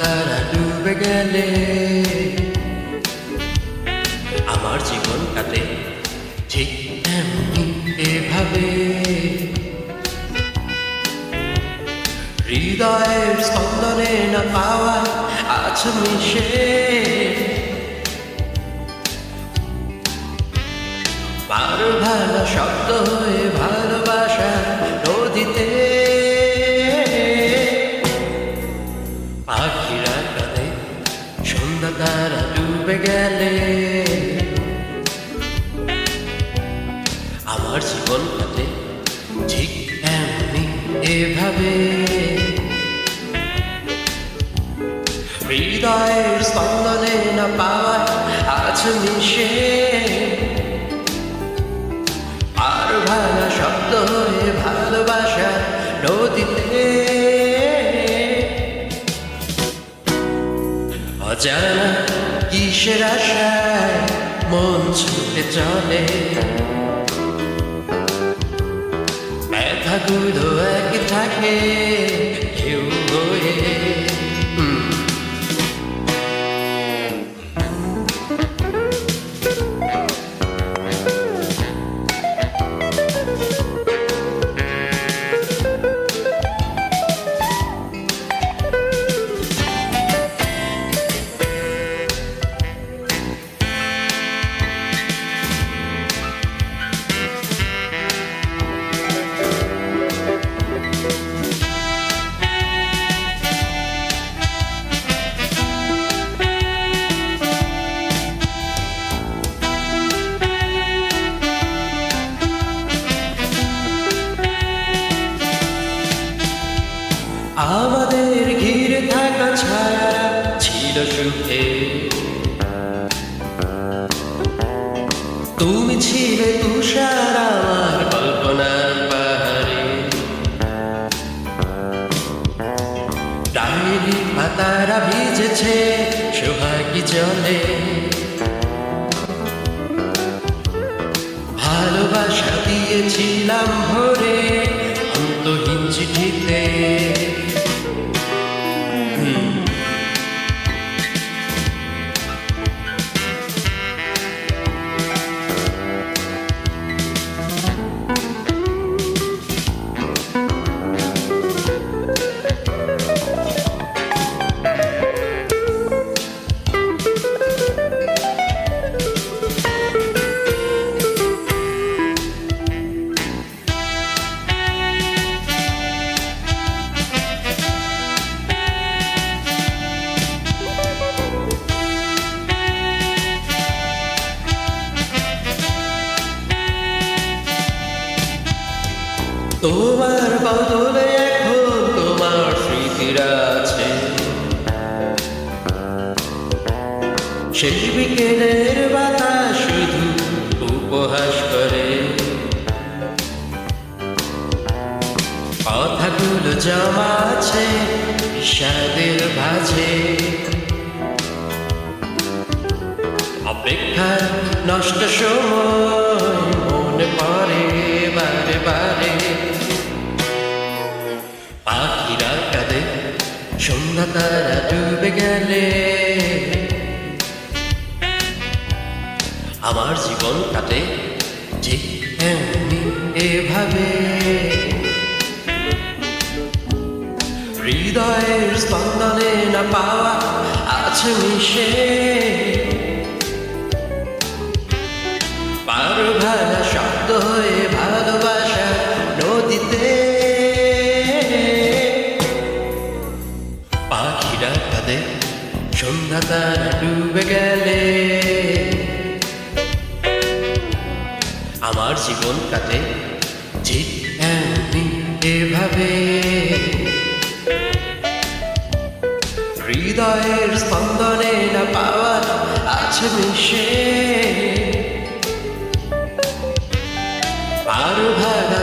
তারা ডুবে গেলে। আমার জীবন কাতে ঠিক এমনি এভাবে। হৃদয়ের স্পন্দনে না পাওয়া আছে মিশে। ভালো শব্দ হয়ে ভালোবাসা নদীতে তারা ডুবে গেলে। আমার জীবন কাটে ঠিক এমনি এভাবে। হৃদয়ের স্পন্দনে না পাওয়া আছে মিশে। আর ভাঙা শব্দ হয়ে ভালোবাসা নদীতে অজানা কিসের আশায় মন ছুটে চলে। ব্যথাগুলো এক থাকে কেউ হয়ে পাতারা ভিজেছে সোহাগী জলে। ভালোবাসা দিয়েছিলাম ভরে তোমার বদলে এখন তোমার স্মৃতিরা আছে শেষ বিকেলের বাতাস শুধু উপহাস করে। কথাগুলো জমা আছে বিষাদের ভাজে অপেক্ষার নষ্ট সময় মনে পড়ে বারে বারে। গেলে। আমার জীবন কাটে এমনি এভাবে হৃদয়ের স্পন্দনে না পাওয়া আছে মিশে। বারো ভাঙা শব্দ হয়ে ভালোবাসা নদীতে সাঁতার ডুবে গেলে। আমার জীবন কাটে ঠিক এভাবে। হৃদয়ের স্পন্দনে না পাওয়া আছে মিশে। আর ভাগা